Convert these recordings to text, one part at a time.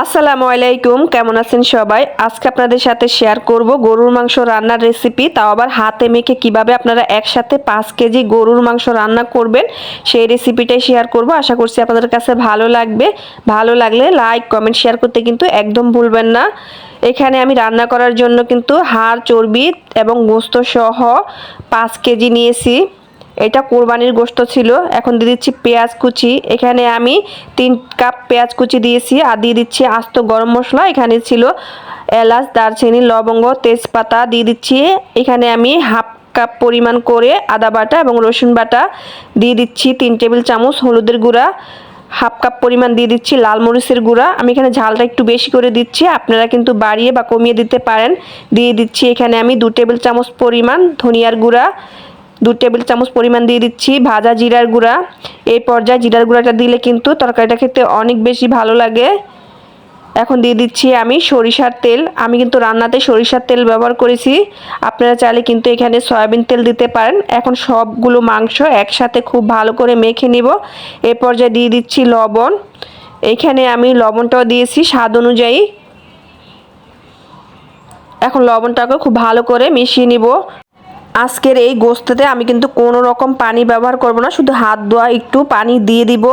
আসসালামু আলাইকুম, কেমন আছেন সবাই? আজকে আপনাদের সাথে শেয়ার করব গরুর মাংস রান্নার রেসিপি তাও আবার হাতে মেখে কীভাবে আপনারা একসাথে পাঁচ কেজি গরুর মাংস রান্না করবেন, সেই রেসিপিটাই শেয়ার করব। আশা করছি আপনাদের কাছে ভালো লাগবে। ভালো লাগলে লাইক কমেন্ট শেয়ার করতে কিন্তু একদম ভুলবেন না। এখানে আমি রান্না করার জন্য কিন্তু হাড়, চর্বি এবং গোস্ত সহ পাঁচ কেজি নিয়েছি। এটা কোরবানির গোস্ত ছিল। এখন দিয়ে দিচ্ছি পেঁয়াজ কুচি। এখানে আমি তিন কাপ পেঁয়াজ কুচি দিয়েছি আর দিয়ে দিচ্ছি আস্ত গরম মশলা। এখানে ছিল এলাচ, দারচিনি, লবঙ্গ, তেজপাতা দিয়ে দিচ্ছি। এখানে আমি হাফ কাপ পরিমাণ করে আদা বাটা এবং রসুন বাটা দিয়ে দিচ্ছি। তিন টেবিল চামচ হলুদের গুঁড়া, হাফ কাপ পরিমাণ দিয়ে দিচ্ছি লাল মরিচের গুঁড়া। আমি এখানে ঝালটা একটু বেশি করে দিচ্ছি। আপনারা কিন্তু বাড়িয়ে বা কমিয়ে দিতে পারেন। দিয়ে দিচ্ছি এখানে আমি দু টেবিল চামচ পরিমাণ ধনিয়ার গুঁড়া দু টেবিল চামচ পরিমাণ দিয়ে দিচ্ছি ভাজা জিরার গুঁড়া। এই পর্যায়ে জিরার গুঁড়াটা দিলে কিন্তু তরকারিটা খেতে অনেক বেশি ভালো লাগে। এখন দিয়ে দিচ্ছি আমি সরিষার তেল। আমি কিন্তু রান্নাতে সরিষার তেল ব্যবহার করেছি। আপনারা চাইলে কিন্তু এখানে সয়াবিন তেল দিতে পারেন। এখন সবগুলো মাংস একসাথে খুব ভালো করে মেখে নিব। এ পর্যায়ে দিয়ে দিচ্ছি লবণ। এইখানে আমি লবণটাও দিয়েছি স্বাদ অনুযায়ী। এখন লবণটাকে খুব ভালো করে মিশিয়ে নিব। আজকের এই গোস্ততে আমি কিন্তু কোনো রকম পানি ব্যবহার করব না, শুধু হাত ধোয়া, একটু পানি দিয়ে দিব।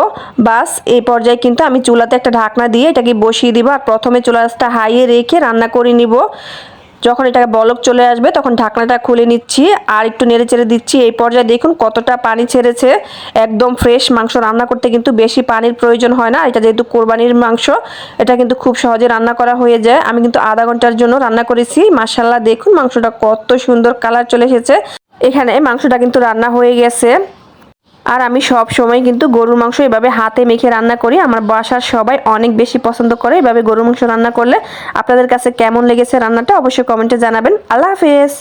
বাস, এই পর্যায়ে কিন্তু আমি চুলাতে একটা ঢাকনা দিয়ে এটাকে বসিয়ে দিব আর প্রথমে চুলাটা হাইয়ে রেখে রান্না করে নিব। যখন এটা বলক চলে আসবে, তখন ঢাকনাটা খুলে নিচ্ছি আর একটু নেড়ে চেড়ে দিচ্ছি। এই পর্যায়ে দেখুন কতটা পানি ছেড়েছে। একদম ফ্রেশ মাংস রান্না করতে কিন্তু বেশি পানির প্রয়োজন হয় না। এটা যেহেতু কোরবানির মাংস, এটা কিন্তু খুব সহজে রান্না করা হয়ে যায়। আমি কিন্তু আধা ঘণ্টার জন্য রান্না করেছি। মাসাল্লাহ দেখুন মাংসটা কত সুন্দর কালার চলে এসেছে। এখানে মাংসটা কিন্তু রান্না হয়ে গেছে। আর আমি সব সময় কিন্তু গরুর মাংস এভাবে হাতে মেখে রান্না করি। আমার বাসার সবাই অনেক বেশি পছন্দ করে এভাবে গরুর মাংস রান্না করলে। আপনাদের কাছে কেমন লেগেছে রান্নাটা অবশ্যই কমেন্টে জানাবেন। আল্লাহ হাফেজ।